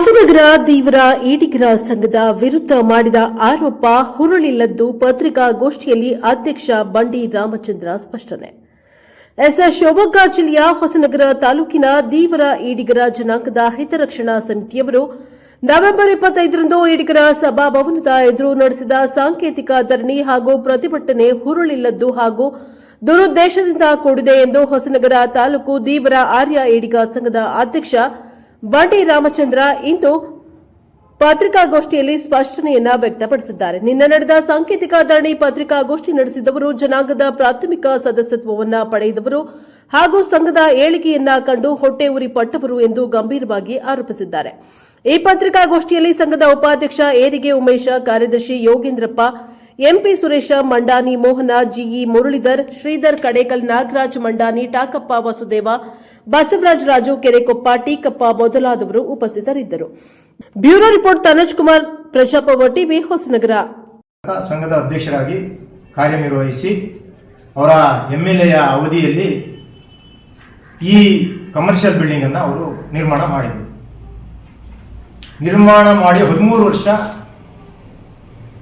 ಹೊಸನಗರ ದೇವರ ಈಡಿಗರ ಸಂಘದ ವಿರುದ್ಧ ಮಾಡಿದ ಆರೋಪ ಹುರುಳಿಲ್ಲದ್ದು ಪತ್ರಿಕಾಗೋಷ್ಠಿಯಲ್ಲಿ ಅಧ್ಯಕ್ಷ ಬಂಡಿ ರಾಮಚಂದ್ರ ಸ್ಪಷ್ಟನೆ. ಎಸ್. ಶಿವಮೊಗ್ಗ ಜಿಲ್ಲೆಯ ಹೊಸನಗರ ತಾಲೂಕಿನ ದೀವರ ಈಡಿಗರ ಜನಾಂಗದ ಹಿತರಕ್ಷಣಾ ಸಮಿತಿಯವರು ನವೆಂಬರ್ ಇಪ್ಪತ್ತೈದರಂದು ಈಡಿಗರ ಸಭಾಭವನದ ಎದುರು ನಡೆಸಿದ ಸಾಂಕೇತಿಕ ಧರಣಿ ಹಾಗೂ ಪ್ರತಿಭಟನೆ ಹುರುಳಿಲ್ಲದ್ದು ಹಾಗೂ ದುರುದ್ದೇಶದಿಂದ ಕೂಡಿದೆ ಎಂದು ಹೊಸನಗರ ತಾಲೂಕು ದೀವರ ಆರ್ಯ ಈಡಿಗ ಸಂಘದ ಅಧ್ಯಕ್ಷ ಬಂಡಿ ರಾಮಚಂದ್ರ ಇಂದು ಪತ್ರಿಕಾಗೋಷ್ಠಿಯಲ್ಲಿ ಸ್ಪಷ್ಟನೆಯನ್ನ ವ್ಯಕ್ತಪಡಿಸಿದ್ದಾರೆ. ನಿನ್ನೆ ನಡೆದ ಸಾಂಕೇತಿಕ ಧರಣಿ ಪತ್ರಿಕಾಗೋಷ್ಠಿ ನಡೆಸಿದವರು, ಜನಾಂಗದ ಪ್ರಾಥಮಿಕ ಸದಸ್ಯತ್ವವನ್ನ ಪಡೆದವರು ಹಾಗೂ ಸಂಘದ ಏಳಿಗೆಯನ್ನ ಕಂಡು ಹೊಟ್ಟೆ ಉರಿ ಪಟ್ಟವರು ಎಂದು ಗಂಭೀರವಾಗಿ ಆರೋಪಿಸಿದ್ದಾರೆ. ಈ ಪತ್ರಿಕಾಗೋಷ್ಠಿಯಲ್ಲಿ ಸಂಘದ ಉಪಾಧ್ಯಕ್ಷ ಏರಿಗೆ ಉಮೇಶ, ಕಾರ್ಯದರ್ಶಿ Yogendrappa, M P Suresha Mandani, Mohana, G E Muralidhar, Sridhar Kadekal Nagaraj Mandani, Takappa Vasudeva Basavaraja Raju, Kerekoppa, Teekappa ಮೊದಲಾದವರು ಉಪಸ್ಥಿತರಿದ್ದರು. ಬ್ಯೂರೋ ರಿಪೋರ್ಟ್, ತನುಜ್ ಕುಮಾರ್ ಪ್ರಜಾಪವ ಟಿವಿ, ಹೊಸನಗರ. ಸಂಘದ ಅಧ್ಯಕ್ಷರಾಗಿ ಕಾರ್ಯನಿರ್ವಹಿಸಿ ಅವರ ಎಂ ಎಲ್ ಎಯ ಅವಧಿಯಲ್ಲಿ ಈ ಕಮರ್ಷಿಯಲ್ ಬಿಲ್ಡಿಂಗ್ ಅನ್ನು ಅವರು ನಿರ್ಮಾಣ ಮಾಡಿದರು. ನಿರ್ಮಾಣ ಮಾಡಿ ಹದಿಮೂರು ವರ್ಷ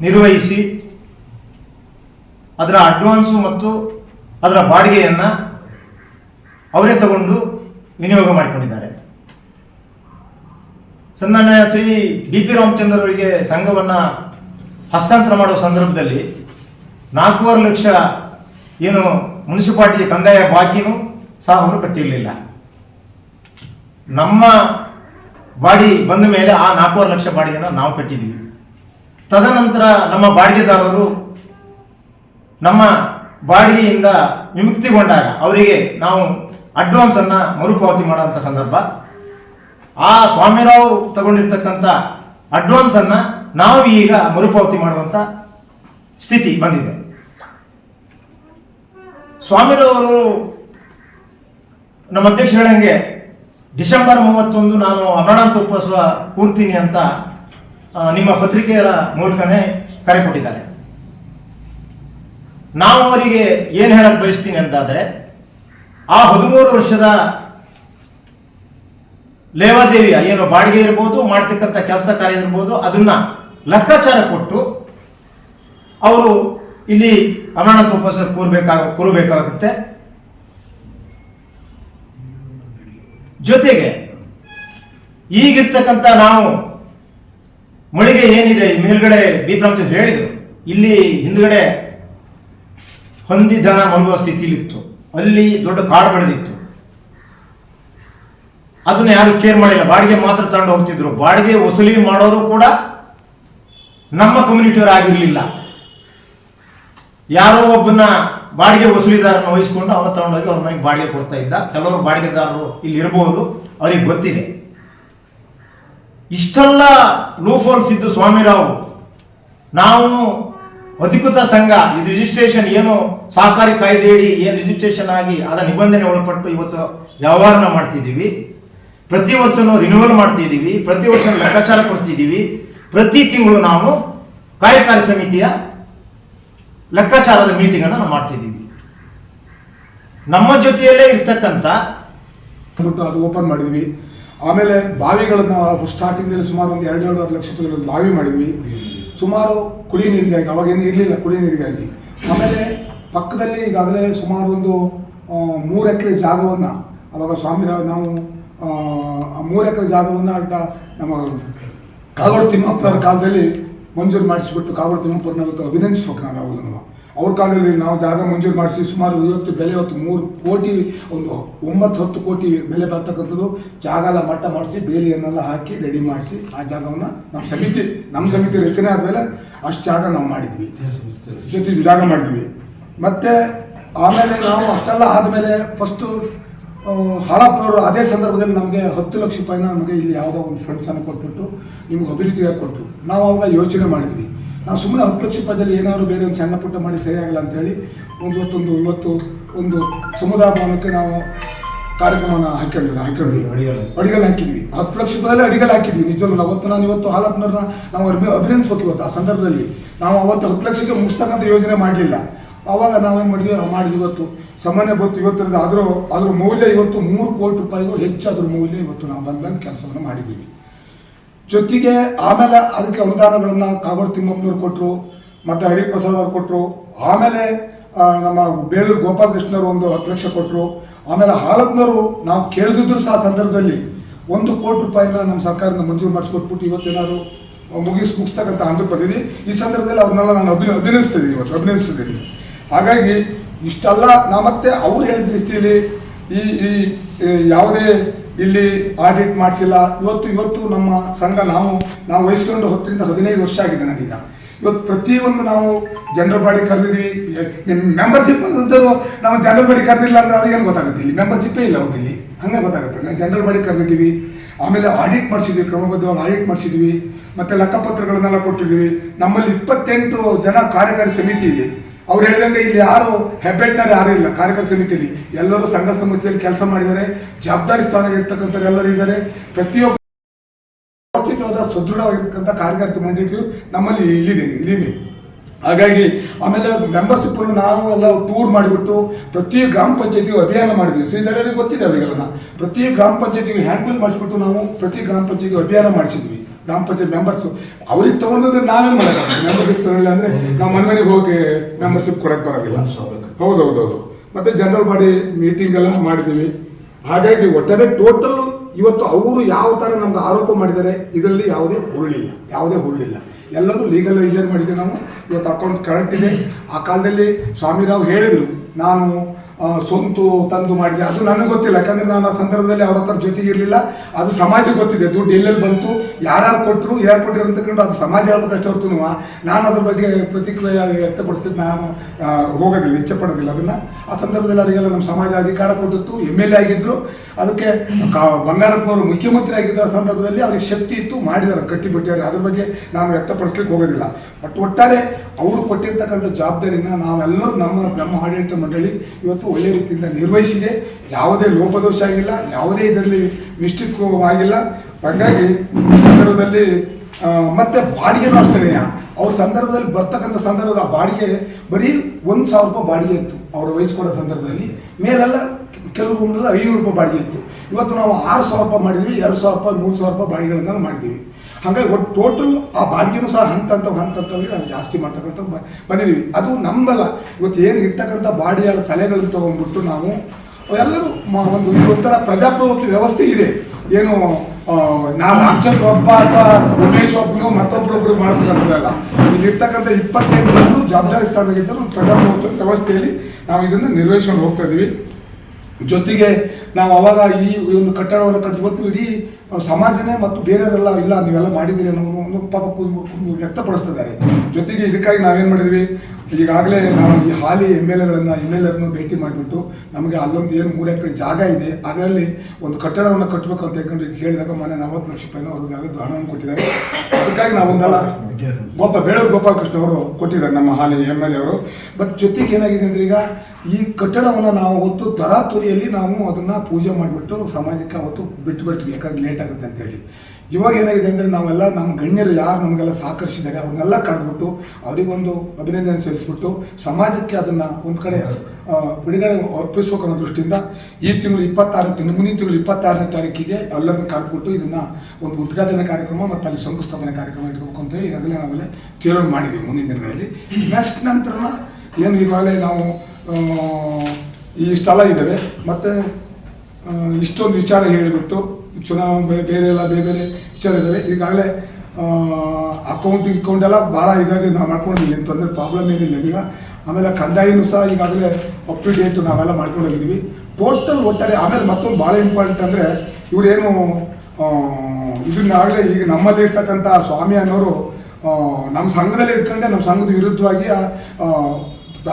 ನಿರ್ವಹಿಸಿ ಅದರ ಅಡ್ವಾನ್ಸು ಮತ್ತು ಅದರ ಬಾಡಿಗೆಯನ್ನು ಅವರೇ ತಗೊಂಡು ವಿನಿಯೋಗ ಮಾಡಿಕೊಂಡಿದ್ದಾರೆ. ಸನ್ಮಾನ್ಯ ಶ್ರೀ ಬಿ ಪಿ ರಾಮಚಂದ್ರ ಅವರಿಗೆ ಸಂಘವನ್ನು ಹಸ್ತಾಂತರ ಮಾಡುವ ಸಂದರ್ಭದಲ್ಲಿ ನಾಲ್ಕೂವರೆ ಲಕ್ಷ ಏನು ಮುನ್ಸಿಪಾಲ್ಟಿ ಕಂದಾಯ ಬಾಕಿನೂ ಸಹ ಅವರು ಕಟ್ಟಿರಲಿಲ್ಲ. ನಮ್ಮ ಬಾಡಿ ಬಂದ ಮೇಲೆ ಆ ನಾಲ್ಕೂವರೆ ಲಕ್ಷ ಬಾಡಿಗೆನ ನಾವು ಕಟ್ಟಿದ್ದೀವಿ. ತದನಂತರ ನಮ್ಮ ಬಾಡಿಗೆದಾರರು ನಮ್ಮ ಬಾಡಿಗೆಯಿಂದ ವಿಮುಕ್ತಿಗೊಂಡಾಗ ಅವರಿಗೆ ನಾವು ಅಡ್ವಾನ್ಸ್ ಅನ್ನ ಮರುಪಾವತಿ ಮಾಡುವಂತ ಸಂದರ್ಭ. ಆ ಸ್ವಾಮಿರಾವ್ ತಗೊಂಡಿರ್ತಕ್ಕಂಥ ಅಡ್ವಾನ್ಸ್ ಅನ್ನ ನಾವು ಈಗ ಮರುಪಾವತಿ ಮಾಡುವಂತ ಸ್ಥಿತಿ ಬಂದಿದೆ. ಸ್ವಾಮಿರವರು ನಮ್ಮ ಅಧ್ಯಕ್ಷ ಹೇಳಂಗೆ ಡಿಸೆಂಬರ್ ಮೂವತ್ತೊಂದು ನಾನು ಅಮರಣಾಂತ ಉಪವಾಸ ಕೂರ್ತೀನಿ ಅಂತ ನಿಮ್ಮ ಪತ್ರಿಕೆಯರ ಮೂಲಕನೇ ಕರೆ ಕೊಟ್ಟಿದ್ದಾರೆ. ನಾವು ಅವರಿಗೆ ಏನು ಹೇಳಕ್ ಬಯಸ್ತೀನಿ ಅಂತಾದ್ರೆ ಆ ಹದಿಮೂರು ವರ್ಷದ ಲೇವಾದೇವಿಯ ಏನು ಬಾಡಿಗೆ ಇರ್ಬೋದು, ಮಾಡ್ತಕ್ಕಂಥ ಕೆಲಸ ಕಾರ್ಯ ಇರ್ಬೋದು, ಅದನ್ನ ಲೆಕ್ಕಾಚಾರ ಕೊಟ್ಟು ಅವರು ಇಲ್ಲಿ ಅಮಾನತ್ ಉಪವಾಸ ಕೂರ್ಬೇಕಾಗ, ಕೂರಬೇಕಾಗುತ್ತೆ. ಜೊತೆಗೆ ಈಗಿರ್ತಕ್ಕಂಥ ನಾವು ಮಳಿಗೆ ಏನಿದೆ, ಮೇಲ್ಗಡೆ ಬಿ ಬ್ರಹ್ಮಚಂದ್ರ ಹೇಳಿದರು, ಇಲ್ಲಿ ಹಿಂದ್ಗಡೆ ಹೊಂದಿದನ ಮಲಗುವ ಸ್ಥಿತಿಲಿತ್ತು. ಅಲ್ಲಿ ದೊಡ್ಡ ಕಾಡು ಬೆಳೆದಿತ್ತು. ಅದನ್ನ ಯಾರು ಕೇರ್ ಮಾಡಿಲ್ಲ. ಬಾಡಿಗೆ ಮಾತ್ರ ತಗೊಂಡು ಹೋಗ್ತಿದ್ರು. ಬಾಡಿಗೆ ವಸೂಲಿ ಮಾಡೋರು ಕೂಡ ನಮ್ಮ ಕಮ್ಯುನಿಟಿಯವರು ಆಗಿರಲಿಲ್ಲ. ಯಾರೋ ಒಬ್ಬನ ಬಾಡಿಗೆ ವಸೂಲಿದಾರನ ವಹಿಸ್ಕೊಂಡು ಅವನು ತಗೊಂಡೋಗಿ ಅವ್ರ ಮನೆಗೆ ಬಾಡಿಗೆ ಕೊಡ್ತಾ ಇದ್ದ. ಕೆಲವರು ಬಾಡಿಗೆದಾರರು ಇಲ್ಲಿ ಇರಬಹುದು ಅವ್ರಿಗೆ ಗೊತ್ತಿದೆ. ಇಷ್ಟೆಲ್ಲ ಲೂಫೋಲ್ಸ್ ಇದ್ದು ಸ್ವಾಮಿರಾವ್, ನಾವು ಅಧಿಕೃತ ಸಂಘ ಇದು ರಿಜಿಸ್ಟ್ರೇಷನ್ ಏನು ಸಹಕಾರಿ ಕಾಯ್ದೆಯಡಿ ಏನು ರಿಜಿಸ್ಟ್ರೇಷನ್ ಆಗಿ ಅದರ ನಿಬಂಧನೆ ಒಳಪಟ್ಟು ಇವತ್ತು ವ್ಯವಹಾರನ ಮಾಡ್ತಿದ್ದೀವಿ. ಪ್ರತಿ ವರ್ಷನೂ ರಿನ್ಯೂವಲ್ ಮಾಡ್ತಿದ್ದೀವಿ. ಪ್ರತಿ ವರ್ಷ ಲೆಕ್ಕಾಚಾರ ಕೊಡ್ತಿದ್ದೀವಿ. ಪ್ರತಿ ತಿಂಗಳು ನಾವು ಕಾರ್ಯಕಾರಿ ಸಮಿತಿಯ ಲೆಕ್ಕಾಚಾರದ ಮೀಟಿಂಗ್ ಅನ್ನು ನಾವು ಮಾಡ್ತಿದ್ದೀವಿ. ನಮ್ಮ ಜೊತೆಯಲ್ಲೇ ಇರ್ತಕ್ಕಂಥ ಅದು ಓಪನ್ ಮಾಡಿದ್ವಿ. ಆಮೇಲೆ ಬಾವಿಗಳನ್ನ ಸ್ಟಾರ್ಟಿಂಗ್ ಸುಮಾರು ಒಂದು ಎರಡು ಎರಡೂವರೆ ಲಕ್ಷ ಬಾವಿ ಮಾಡಿದ್ವಿ. ಸುಮಾರು ಕುಳಿ ನೀರಿಗಾಗಿ ಅವಾಗೇನು ಇರಲಿಲ್ಲ ಕುಳಿ ನೀರಿಗಾಗಿ. ಆಮೇಲೆ ಪಕ್ಕದಲ್ಲಿ ಈಗಾಗಲೇ ಸುಮಾರು ಒಂದು ಮೂರು ಎಕರೆ ಜಾಗವನ್ನು ಅವಾಗ ಸ್ವಾಮಿ ನಾವು ಮೂರು ಎಕರೆ ಜಾಗವನ್ನು ನಮ್ಮ ಕಾಗೋಡು ತಿಮ್ಮಪ್ಪನವರ ಕಾಲದಲ್ಲಿ ಮಂಜೂರು ಮಾಡಿಸಿಬಿಟ್ಟು ಕಾಗೋಡು ತಿಮ್ಮಪ್ಪನವ್ರ ಅಭಿನಂದಿಸ್ಬೇಕು ನಾವು ಯಾವಾಗಲೂ. ಅವ್ರ ಕಾಲದಲ್ಲಿ ನಾವು ಜಾಗ ಮಂಜೂರು ಮಾಡಿಸಿ ಸುಮಾರು ಇವತ್ತು ಬೆಲೆ ಇವತ್ತು ಮೂರು ಕೋಟಿ, ಒಂದು ಒಂಬತ್ತು, ಹತ್ತು ಕೋಟಿ ಬೆಲೆ ಬರ್ತಕ್ಕಂಥದ್ದು, ಜಾಗ ಎಲ್ಲ ಮಟ್ಟ ಮಾಡಿಸಿ, ಬೇಲಿಯನ್ನೆಲ್ಲ ಹಾಕಿ ರೆಡಿ ಮಾಡಿಸಿ, ಆ ಜಾಗವನ್ನು ನಮ್ಮ ಸಮಿತಿ ನಮ್ಮ ಸಮಿತಿ ರಚನೆ ಆದಮೇಲೆ ಅಷ್ಟು ಜಾಗ ನಾವು ಮಾಡಿದ್ವಿ. ಜೊತೆ ಜಾಗ ಮಾಡಿದ್ವಿ. ಮತ್ತು ಆಮೇಲೆ ನಾವು ಅಷ್ಟೆಲ್ಲ ಆದಮೇಲೆ ಫಸ್ಟು ಹಾಳಪ್ಪನವರು ಅದೇ ಸಂದರ್ಭದಲ್ಲಿ ನಮಗೆ ಹತ್ತು ಲಕ್ಷ ರೂಪಾಯಿನ ನಮಗೆ ಇಲ್ಲಿ ಯಾವುದೋ ಒಂದು ಫಂಡ್ಸನ್ನು ಕೊಟ್ಬಿಟ್ಟು, ನಿಮ್ಗೆ ಅಭಿವೃದ್ಧಿಯಾಗಿ ಕೊಟ್ಟರು ನಾವು ಅವಾಗ ಯೋಚನೆ ಮಾಡಿದ್ವಿ. ನಾವು ಸುಮ್ಮನೆ ಹತ್ತು ಲಕ್ಷ ರೂಪಾಯಿದಲ್ಲಿ ಏನಾದ್ರು ಬೇರೆ ಒಂದು ಸಣ್ಣ ಪುಟ್ಟ ಮಾಡಿ ಸರಿಯಾಗಲ್ಲ ಅಂತೇಳಿ ಒಂದು ಇವತ್ತೊಂದು ಇವತ್ತು ಒಂದು ಸಮುದಾಯ ಭವನಕ್ಕೆ ನಾವು ಕಾರ್ಯಕ್ರಮನ ಹಾಕೊಂಡ್ರೆ ಹಾಕೊಂಡ್ವಿ ಅಡಿಗಲ್. ಅಡಿಗಲ್ ಹಾಕಿದ್ವಿ. ಹತ್ತು ಲಕ್ಷ ರೂಪಾಯಲ್ಲಿ ಅಡಿಗಲ್ ಹಾಕಿದ್ವಿ. ನಿಜವಲ್ಲ ಅವತ್ತು ನಾನು ಇವತ್ತು ಹಾಲಪ್ಪನವ್ರನ್ನ ನಾವು ಅಭಿ- ಅಭಿನಂದಿಸ್ಬೇಕು ಇವತ್ತು ಆ ಸಂದರ್ಭದಲ್ಲಿ. ನಾವು ಅವತ್ತು ಹತ್ತು ಲಕ್ಷಕ್ಕೆ ಮುಗಿಸ್ತಕ್ಕಂಥ ಯೋಜನೆ ಮಾಡಲಿಲ್ಲ. ಆವಾಗ ನಾವೇನು ಮಾಡಿದ್ವಿ? ಮಾಡಿದ್ವಿ ಇವತ್ತು ಸಾಮಾನ್ಯ ಗೊತ್ತು ಇವತ್ತಿರೋದು ಆದರೂ ಅದ್ರ ಮೌಲ್ಯ ಇವತ್ತು ಮೂರು ಕೋಟಿ ರೂಪಾಯಿಗೂ ಹೆಚ್ಚು ಅದ್ರ ಮೌಲ್ಯ ಇವತ್ತು ನಾವು ಬಂದಂಗೆ ಕೆಲಸವನ್ನು ಮಾಡಿದ್ದೀವಿ. ಜೊತೆಗೆ ಆಮೇಲೆ ಅದಕ್ಕೆ ಅನುದಾನಗಳನ್ನು ಕಾಗೋಡು ತಿಮ್ಮಪ್ಪನವ್ರು ಕೊಟ್ಟರು ಮತ್ತು ಹರಿಪ್ರಸಾದ್ ಅವ್ರು ಕೊಟ್ಟರು ಆಮೇಲೆ ನಮ್ಮ ಬೇಲೂರು ಗೋಪಾಲಕೃಷ್ಣರು ಒಂದು ಹತ್ತು ಲಕ್ಷ ಕೊಟ್ಟರು ಆಮೇಲೆ ಹಾಲಪ್ಪನವರು ನಾವು ಕೇಳಿದ್ರು ಸಹ ಸಂದರ್ಭದಲ್ಲಿ ಒಂದು ಕೋಟಿ ರೂಪಾಯಿನ ನಮ್ಮ ಸರ್ಕಾರದಿಂದ ಮಂಜೂರು ಮಾಡಿಸ್ಕೊಟ್ಬಿಟ್ಟು ಇವತ್ತೇನಾದ್ರು ಮುಗಿಸ್, ಮುಗಿಸ್ತಕ್ಕಂಥ ಹಂತಕ್ಕೆ ಬಂದಿದ್ದೀವಿ ಈ ಸಂದರ್ಭದಲ್ಲಿ ಅವ್ರನ್ನೆಲ್ಲ ನಾನು ಅಭಿನ, ಅಭಿನಯಿಸ್ತಿದ್ದೀನಿ ಇವತ್ತು, ಅಭಿನಯಿಸ್ತಿದ್ದೀನಿ. ಹಾಗಾಗಿ ಇಷ್ಟೆಲ್ಲ ನಾ ಮತ್ತೆ ಅವ್ರು ಹೇಳಿದ ರೀತಿಯಲ್ಲಿ ಈ ಈ ಯಾವುದೇ ಇಲ್ಲಿ ಆಡಿಟ್ ಮಾಡಿಸಿಲ್ಲ. ಇವತ್ತು ಇವತ್ತು ನಮ್ಮ ಸಂಘ ನಾವು ನಾವು ವಹಿಸ್ಕೊಂಡು ಹತ್ತರಿಂದ ಹದಿನೈದು ವರ್ಷ ಆಗಿದೆ ನನಗೀಗ. ಇವತ್ತು ಪ್ರತಿಯೊಂದು ನಾವು ಜನರಲ್ ಬಾಡಿ ಕರೆದಿದ್ದೀವಿ. ಮೆಂಬರ್ಶಿಪ್ ಅಂತೂ ನಾವು ಜನರಲ್ ಬಾಡಿ ಕರೆದಿಲ್ಲ ಅಂದ್ರೆ ಅದು ಏನು ಗೊತ್ತಾಗುತ್ತೆ? ಇಲ್ಲಿ ಮೆಂಬರ್ಶಿಪ್ಪೇ ಇಲ್ಲ ಅವ್ರು ಇಲ್ಲಿ ಹಂಗೆ ಗೊತ್ತಾಗುತ್ತೆ. ನಾವು ಜನರಲ್ ಬಾಡಿ ಕರೆದಿದ್ದೀವಿ. ಆಮೇಲೆ ಆಡಿಟ್ ಮಾಡಿಸಿದ್ವಿ, ಕ್ರಮಬದ್ಧವಾಗಿ ಆಡಿಟ್ ಮಾಡಿಸಿದ್ವಿ. ಮತ್ತು ಲೆಕ್ಕಪತ್ರಗಳನ್ನೆಲ್ಲ ಕೊಟ್ಟಿದ್ದೀವಿ. ನಮ್ಮಲ್ಲಿ ಇಪ್ಪತ್ತೆಂಟು ಜನ ಕಾರ್ಯಕಾರಿ ಸಮಿತಿ ಇದೆ. ಅವ್ರು ಹೇಳಿದಂಗೆ ಇಲ್ಲಿ ಯಾರು ಹೆಬ್ಬೆಟ್ನಲ್ಲಿ ಯಾರು ಇಲ್ಲ. ಕಾರ್ಯಕರ್ತ ಸಮಿತಿಯಲ್ಲಿ ಎಲ್ಲರೂ ಸಂಘ ಸಂಸ್ಥೆಯಲ್ಲಿ ಕೆಲಸ ಮಾಡಿದ್ದಾರೆ. ಜವಾಬ್ದಾರಿ ಸ್ಥಾನ ಇರ್ತಕ್ಕಂಥವ್ರು ಎಲ್ಲರೂ ಇದ್ದಾರೆ. ಪ್ರತಿಯೊಬ್ಬ ಸದೃಢವಾಗಿರ್ತಕ್ಕಂಥ ಕಾರ್ಯಕರ್ತ ಮಂಡಳಿಯು ನಮ್ಮಲ್ಲಿ ಇಲ್ಲಿದೆ ಇಲ್ಲಿದೆ. ಹಾಗಾಗಿ ಆಮೇಲೆ ಮೆಂಬರ್ಶಿಪ್ ನಾವು ಎಲ್ಲ ಟೂರ್ ಮಾಡಿಬಿಟ್ಟು ಪ್ರತಿ ಗ್ರಾಮ ಪಂಚಾಯತಿಗೂ ಅಭಿಯಾನ ಮಾಡಿದ್ವಿ. ಶ್ರೀಧರರಿಗೆ ಗೊತ್ತಿದೆ ಅವರಿಗೆಲ್ಲ. ಪ್ರತಿ ಗ್ರಾಮ ಪಂಚಾಯತಿಗೂ ಹ್ಯಾಂಡ್ಬಿಲ್ ಮಾಡಿಸ್ಬಿಟ್ಟು ನಾವು ಪ್ರತಿ ಗ್ರಾಮ ಪಂಚಾಯತಿಗೂ ಅಭಿಯಾನ ಮಾಡಿಸಿದ್ವಿ. ಗ್ರಾಮ ಪಂಚಾಯತ್ ಮೆಂಬರ್ಸ್ ಅವ್ರಿಗೆ ತಗೊಂಡ್ರೆ ನಾವೇನು ಮಾಡೋದು? ಮೆಂಬರ್ಶಿಪ್ ತಗೊಳ್ಳಿಲ್ಲ ಅಂದರೆ ನಾವು ಮನೆ ಮನೆಗೆ ಹೋಗಿ ಮೆಂಬರ್ಶಿಪ್ ಕೊಡಕ್ಕೆ ಬರೋದಿಲ್ಲ. ಹೌದು ಹೌದು ಹೌದು. ಮತ್ತೆ ಜನರಲ್ ಬಾಡಿ ಮೀಟಿಂಗ್ ಎಲ್ಲ ಮಾಡಿದೀವಿ. ಹಾಗಾಗಿ ಒಟ್ಟಾರೆ ಟೋಟಲ್ ಇವತ್ತು ಅವರು ಯಾವ ಥರ ನಮ್ಗೆ ಆರೋಪ ಮಾಡಿದ್ದಾರೆ ಇದರಲ್ಲಿ ಯಾವುದೇ ಹುರುಳಿಲ್ಲ ಯಾವುದೇ ಹುರುಳಿಲ್ಲ ಎಲ್ಲದೂ ಲೀಗಲೈಸೇಷನ್ ಮಾಡಿದ್ದೀವಿ ನಾವು. ಇವತ್ತು ಅಕೌಂಟ್ ಕರೆಕ್ಟ್ ಇದೆ. ಆ ಕಾಲದಲ್ಲಿ ಸ್ವಾಮಿರಾವ್ ಹೇಳಿದರು ನಾನು ಸ್ವಂತು ತಂದು ಮಾಡಿದೆ. ಅದು ನನಗೆ ಗೊತ್ತಿಲ್ಲ, ಯಾಕಂದ್ರೆ ನಾನು ಆ ಸಂದರ್ಭದಲ್ಲಿ ಅವ್ರ ಹತ್ರ ಜೊತೆಗೆ ಇರಲಿಲ್ಲ ಅದು ಸಮಾಜಕ್ಕೆ ಗೊತ್ತಿದೆ. ದುಡ್ಡು ಎಲ್ಲೆಲ್ಲಿ ಬಂತು, ಯಾರ್ಯಾರು ಕೊಟ್ಟರು ಯಾರು ಕೊಟ್ಟರು ಅಂತಕೊಂಡು ಅದು ಸಮಾಜ ಹೇಳ್ಬೇಕಷ್ಟೇ ಹೊರತು ನಾನು ಅದ್ರ ಬಗ್ಗೆ ಪ್ರತಿಕ್ರಿಯೆ ವ್ಯಕ್ತಪಡಿಸಿದ್ದು ನಾನು ಹೋಗೋದಿಲ್ಲ, ಇಚ್ಛೆ ಪಡೋದಿಲ್ಲ ಅದನ್ನು. ಆ ಸಂದರ್ಭದಲ್ಲಿ ಅವರಿಗೆಲ್ಲ ನಮ್ಮ ಸಮಾಜ ಅಧಿಕಾರ ಕೊಟ್ಟಿತ್ತು, ಎಂ ಎಲ್ ಎ ಆಗಿದ್ದರು ಅದಕ್ಕೆ ಕಾ- ಬಂಗಾರಪ್ಪನವರು ಮುಖ್ಯಮಂತ್ರಿ ಆಗಿದ್ದರು ಆ ಸಂದರ್ಭದಲ್ಲಿ ಅವ್ರಿಗೆ ಶಕ್ತಿ ಇತ್ತು, ಮಾಡಿದ್ದಾರೆ ಗಟ್ಟಿ ಬಿಟ್ಟಿದ್ದಾರೆ ಅದ್ರ ಬಗ್ಗೆ ನಾನು ವ್ಯಕ್ತಪಡಿಸ್ಲಿಕ್ಕೆ ಹೋಗೋದಿಲ್ಲ. ಬಟ್ ಒಟ್ಟಾರೆ ಅವರು ಕೊಟ್ಟಿರ್ತಕ್ಕಂಥ ಜವಾಬ್ದಾರಿನ ನಾವೆಲ್ಲರೂ ನಮ್ಮ ನಮ್ಮ ಆಡಳಿತ ಮಂಡಳಿ ಇವತ್ತು ಒಳ್ಳೆ ರೀತಿಯಿಂದ ನಿರ್ವಹಿಸಿದೆ. ಯಾವುದೇ ಲೋಪದೋಷ ಆಗಿಲ್ಲ, ಯಾವುದೇ ಇದರಲ್ಲಿ ಮಿಸ್ಟೇಕ್ ಆಗಿಲ್ಲ ಹಾಗಾಗಿ ಈ ಸಂದರ್ಭದಲ್ಲಿ ಮತ್ತೆ ಬಾಡಿಗೆನೂ ಅಷ್ಟೇ ಅವ್ರ ಸಂದರ್ಭದಲ್ಲಿ ಬರ್ತಕ್ಕಂಥ ಸಂದರ್ಭದ ಬಾಡಿಗೆ ಬರೀ ಒಂದು ಸಾವಿರ ರೂಪಾಯಿ ಬಾಡಿಗೆ ಇತ್ತು ಅವರು ವಹಿಸ್ಕೊಡೋ ಸಂದರ್ಭದಲ್ಲಿ. ಮೇಲೆಲ್ಲ ಕೆಲವು ರೂಮ್ನಲ್ಲಿ ಐನೂರು ರೂಪಾಯಿ ಬಾಡಿಗೆ ಇತ್ತು. ಇವತ್ತು ನಾವು ಆರು ಸಾವಿರ ರೂಪಾಯಿ ಮಾಡಿದ್ವಿ, ಎರಡು ಸಾವಿರ ರೂಪಾಯಿ, ಮೂರು ಸಾವಿರ ರೂಪಾಯಿ ಬಾಡಿಗೆಗಳನ್ನೆಲ್ಲ ಮಾಡಿದ್ದೀವಿ ಹಾಗಾಗಿ ಒಟ್ಟು ಟೋಟಲ್ ಆ ಬಾಡಿಗೆನೂ ಸಹ ಹಂತ ಹಂತ ಹಂತ ಹಂತವಾಗಿ ನಾವು ಜಾಸ್ತಿ ಮಾಡ್ತಕ್ಕಂಥ ಬಂದಿದ್ದೀವಿ. ಅದು ನಂಬಲ್ಲ. ಇವತ್ತು ಏನು ಇರ್ತಕ್ಕಂಥ ಬಾಡಿಯ ಸಲಹೆಗಳನ್ನು ತೊಗೊಂಡ್ಬಿಟ್ಟು ನಾವು, ಎಲ್ಲರೂ ಒಂದು ಒಂಥರ ಪ್ರಜಾಪ್ರಭುತ್ವ ವ್ಯವಸ್ಥೆ ಇದೆ. ಏನು ನಾ ರಾಮಚಂದ್ರ ಒಬ್ಬ ಅಥವಾ ಉಮೇಶ್ ಒಬ್ಬರು ಮತ್ತೊಬ್ಬರೊಬ್ಬರು ಮಾಡ್ತಕ್ಕಂಥದ್ದಲ್ಲ ಇಲ್ಲಿ ಇರ್ತಕ್ಕಂಥ ಇಪ್ಪತ್ತೆಂಟು ಜನರು ಜವಾಬ್ದಾರಿ ಒಂದು ಪ್ರಜಾಪ್ರಭುತ್ವ ವ್ಯವಸ್ಥೆಯಲ್ಲಿ ನಾವು ಇದನ್ನು ನಿರ್ವಹಿಸ್ಕೊಂಡು ಹೋಗ್ತಾ ಇದ್ದೀವಿ. ಜೊತೆಗೆ ನಾವು ಅವಾಗ ಈ ಒಂದು ಕಟ್ಟಡವನ್ನು ಕಟ್ಟಿ ಇವತ್ತು ಇಡೀ ಸಮಾಜನೇ ಮತ್ತು ಬೇರೆಯವರೆಲ್ಲ ಇಲ್ಲ, ನೀವೆಲ್ಲ ಮಾಡಿದ್ದೀರಿ ಅನ್ನೋ ಒಂದು ಪಾಪ ವ್ಯಕ್ತಪಡಿಸ್ತಿದ್ದಾರೆ. ಜೊತೆಗೆ ಇದಕ್ಕಾಗಿ ನಾವೇನು ಮಾಡಿದ್ವಿ? ಈಗಾಗಲೇ ನಾವು ಈ ಹಾಲಿ ಎಂ ಎಲ್ ಎಗಳನ್ನು ಎಂ ಎಲ್ ಎರನ್ನು ಭೇಟಿ ಮಾಡಿಬಿಟ್ಟು ನಮಗೆ ಅಲ್ಲೊಂದು ಏನು ಮೂರು ಎಕರೆ ಜಾಗ ಇದೆ, ಅದರಲ್ಲಿ ಒಂದು ಕಟ್ಟಡವನ್ನು ಕಟ್ಟಬೇಕು ಅಂತ ಹೇಳ್ಕೊಂಡು ಈಗ ಹೇಳಿದಾಗ ಮೊನ್ನೆ ನಲವತ್ತು ಲಕ್ಷ ರೂಪಾಯಿನ ಅವ್ರಿಗೆ ಯಾವುದಾದ್ರು ಹಣವನ್ನು ಕೊಟ್ಟಿದ್ದಾರೆ. ಅದಕ್ಕಾಗಿ ನಾವೊಂದಲ್ಲ ಗೋಪ, ಬೇಳೂರು ಗೋಪಾಲಕೃಷ್ಣ ಅವರು ಕೊಟ್ಟಿದ್ದಾರೆ ನಮ್ಮ ಹಾಲಿ ಎಂ ಎಲ್ ಎ ಅವರು. ಬಟ್ ಜೊತೆಗೆ ಏನಾಗಿದೆ ಅಂದರೆ ಈಗ ಈ ಕಟ್ಟಡವನ್ನು ನಾವು ಹೊತ್ತು ತರಾತುರಿಯಲ್ಲಿ ನಾವು ಅದನ್ನು ಪೂಜೆ ಮಾಡಿಬಿಟ್ಟು ಸಮಾಜಕ್ಕೆ ಅವತ್ತು ಬಿಟ್ಟು ಯಾಕಂದ್ರೆ ಆಗುತ್ತೆ ಅಂತೇಳಿ ಇವಾಗ ಏನಾಗಿದೆ ಅಂದರೆ ನಾವೆಲ್ಲ ನಮ್ಮ ಗಣ್ಯರು ಯಾರು ನಮಗೆಲ್ಲ ಸಹಕರಿಸಿದ್ದಾರೆ, ಅವ್ರನ್ನೆಲ್ಲ ಕರೆದ್ಬಿಟ್ಟು ಅವರಿಗೊಂದು ಅಭಿನಂದನೆ ಸಲ್ಲಿಸ್ಬಿಟ್ಟು ಸಮಾಜಕ್ಕೆ ಅದನ್ನು ಒಂದು ಕಡೆ ಬಿಡುಗಡೆ ಒಪ್ಪಿಸ್ಬೇಕು ಅನ್ನೋ ದೃಷ್ಟಿಯಿಂದ ಈ ತಿಂಗಳು ಇಪ್ಪತ್ತಾರು ತಿಂಗಳು, ಮುಂದಿನ ತಿಂಗಳು ಇಪ್ಪತ್ತಾರನೇ ತಾರೀಕಿಗೆ ಎಲ್ಲರನ್ನು ಕರೆದ್ಬಿಟ್ಟು ಇದನ್ನು ಒಂದು ಉದ್ಘಾಟನೆ ಕಾರ್ಯಕ್ರಮ ಮತ್ತು ಅಲ್ಲಿ ಶಂಕುಸ್ಥಾಪನೆ ಕಾರ್ಯಕ್ರಮ ಇಟ್ಬೇಕು ಅಂತೇಳಿ ಈಗಾಗಲೇ ನಾವೆಲ್ಲ ತೀರ್ಮಾನ ಮಾಡಿದ್ದೀವಿ ಮುಂದಿನ ದಿನಗಳಲ್ಲಿ. ನೆಕ್ಸ್ಟ್ ನಂತರ ಏನು ಈಗಾಗಲೇ ನಾವು ಈ ಸ್ಥಳ ಇದ್ದಾವೆ. ಮತ್ತು ಇಷ್ಟೊಂದು ವಿಚಾರ ಹೇಳಿಬಿಟ್ಟು ಚುನಾವಣೆ ಬೇರೆ ಎಲ್ಲ ಬೇರೆ ಬೇರೆ ವಿಚಾರ ಇದ್ದಾವೆ ಈಗಾಗಲೇ ಅಕೌಂಟ್ ಇಕೌಂಟ್ ಎಲ್ಲ ಭಾಳ ಇದಾಗಿ ನಾವು ಮಾಡ್ಕೊಂಡಿದ್ದೀವಿ ಏನು ತೊಂದರೆ ಪ್ರಾಬ್ಲಮ್ ಏನಿಲ್ಲ ಈಗ. ಆಮೇಲೆ ಕಂದಾಯನೂ ಸಹ ಈಗಾಗಲೇ ಅಪ್ ಟು ಡೇಟ್ ನಾವೆಲ್ಲ ಮಾಡ್ಕೊಂಡಿದ್ದೀವಿ. ಟೋಟಲ್ ಒಟ್ಟಾರೆ ಆಮೇಲೆ ಮತ್ತೊಂದು ಭಾಳ ಇಂಪಾರ್ಟೆಂಟ್ ಅಂದರೆ ಇವರೇನು ಇದನ್ನಾಗಲೇ ಈಗ ನಮ್ಮಲ್ಲಿ ಇರ್ತಕ್ಕಂಥ ಸ್ವಾಮಿ ಅನ್ನೋರು ನಮ್ಮ ಸಂಘದಲ್ಲಿ ಇಟ್ಕೊಂಡೆ ನಮ್ಮ ಸಂಘದ ವಿರುದ್ಧವಾಗಿ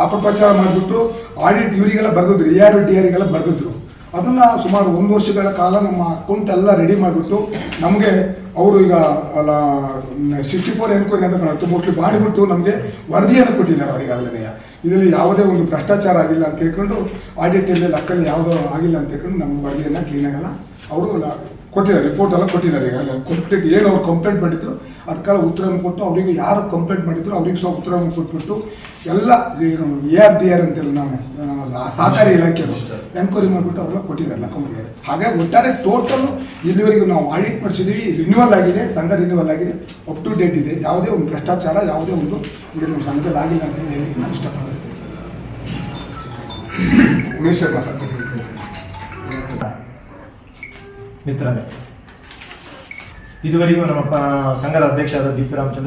ಅಪಪ್ರಚಾರ ಮಾಡಿಬಿಟ್ಟು ಆಡಿಟ್ ಇವರಿಗೆಲ್ಲ ಬರೆದಿದ್ರು. ಎ ಆರ್ ಟಿ ಆರಿಗೆಲ್ಲ ಬರೆದಿದ್ರು. ಅದನ್ನು ಸುಮಾರು ಒಂದು ವರ್ಷಗಳ ಕಾಲ ನಮ್ಮ ಅಕೌಂಟ್ ಎಲ್ಲ ರೆಡಿ ಮಾಡಿಬಿಟ್ಟು ನಮಗೆ ಅವರು ಈಗ, ಅಲ್ಲ ಸಿಕ್ಸ್ಟಿ ಫೋರ್ ಎನ್ಕ್ವೈರಿ ಅಂತ ಕಾಣುತ್ತೆ ಮೋಸ್ಟ್ಲಿ ಮಾಡಿಬಿಟ್ಟು ನಮಗೆ ವರದಿಯನ್ನು ಕೊಟ್ಟಿದ್ದಾರೆ ಅವರಿಗಾಗಲೇ ಇದರಲ್ಲಿ ಯಾವುದೇ ಒಂದು ಭ್ರಷ್ಟಾಚಾರ ಆಗಿಲ್ಲ ಅಂತ ಹೇಳ್ಕೊಂಡು ಆಡಿಟಲ್ಲಿ ಲಕ್ಕಲ್ಲಿ ಯಾವುದೋ ಆಗಿಲ್ಲ ಅಂತ ಹೇಳ್ಕೊಂಡು ನಮಗೆ ವರದಿಯನ್ನು ಕ್ಲೀನಾಗಲ್ಲ ಅವರು ಕೊಟ್ಟಿದ್ದಾರೆ ರಿಪೋರ್ಟ್ ಎಲ್ಲ ಕೊಟ್ಟಿದ್ದಾರೆ. ಈಗ ಕಂಪ್ಲೀಟ್ ಏನು ಅವ್ರು ಕಂಪ್ಲೇಂಟ್ ಮಾಡಿದ್ರು ಅದಕ್ಕೆ ಉತ್ತರವನ್ನು ಕೊಟ್ಟು ಅವರಿಗೆ ಯಾರು ಕಂಪ್ಲೇಂಟ್ ಮಾಡಿದ್ರು ಅವರಿಗೆ ಸಹ ಉತ್ತರವನ್ನು ಕೊಟ್ಬಿಟ್ಟು ಎಲ್ಲ ಏನು ಎ ಆರ್ ಡಿ ಆರ್ ಅಂತೇಳಿ ನಾವು ಸಹಕಾರಿ ಇಲಾಖೆಯವರು ಎನ್ಕ್ವೈರಿ ಮಾಡಿಬಿಟ್ಟು ಅವರೆಲ್ಲ ಕೊಟ್ಟಿದ್ದಾರೆ ಲೆಕ್ಕೊಂಡಿದ್ದಾರೆ ಹಾಗಾಗಿ ಒಟ್ಟಾರೆ ಟೋಟಲ್ ಇಲ್ಲಿವರೆಗೂ ನಾವು ಆಡಿಟ್ ಮಾಡಿಸಿದ್ದೀವಿ ರಿನ್ಯೂವಲ್ ಆಗಿದೆ ಸಂಘ ರಿನ್ಯೂವಲ್ ಆಗಿದೆ ಅಪ್ ಟು ಡೇಟ್ ಇದೆ. ಯಾವುದೇ ಒಂದು ಭ್ರಷ್ಟಾಚಾರ ಯಾವುದೇ ಒಂದು ಇದು ನಮ್ಮ ಸಂಘದಲ್ಲಿ ಆಗಿಲ್ಲ ಅಂತ ಹೇಳಿ ನಾನು ಇಷ್ಟಪಡ್ತೀನಿ. ಉಮೇಶ್ ಮಾತಾಡ್ತೀನಿ. ಮಿತ್ರರೇ ಇದುವರೆಗೂ ನಮ್ಮ ಸಂಘದ ಸಂಘದ ಅಧ್ಯಕ್ಷರಾದ ಬಿ ಪಿ ರಾಮಚಂದ್ರ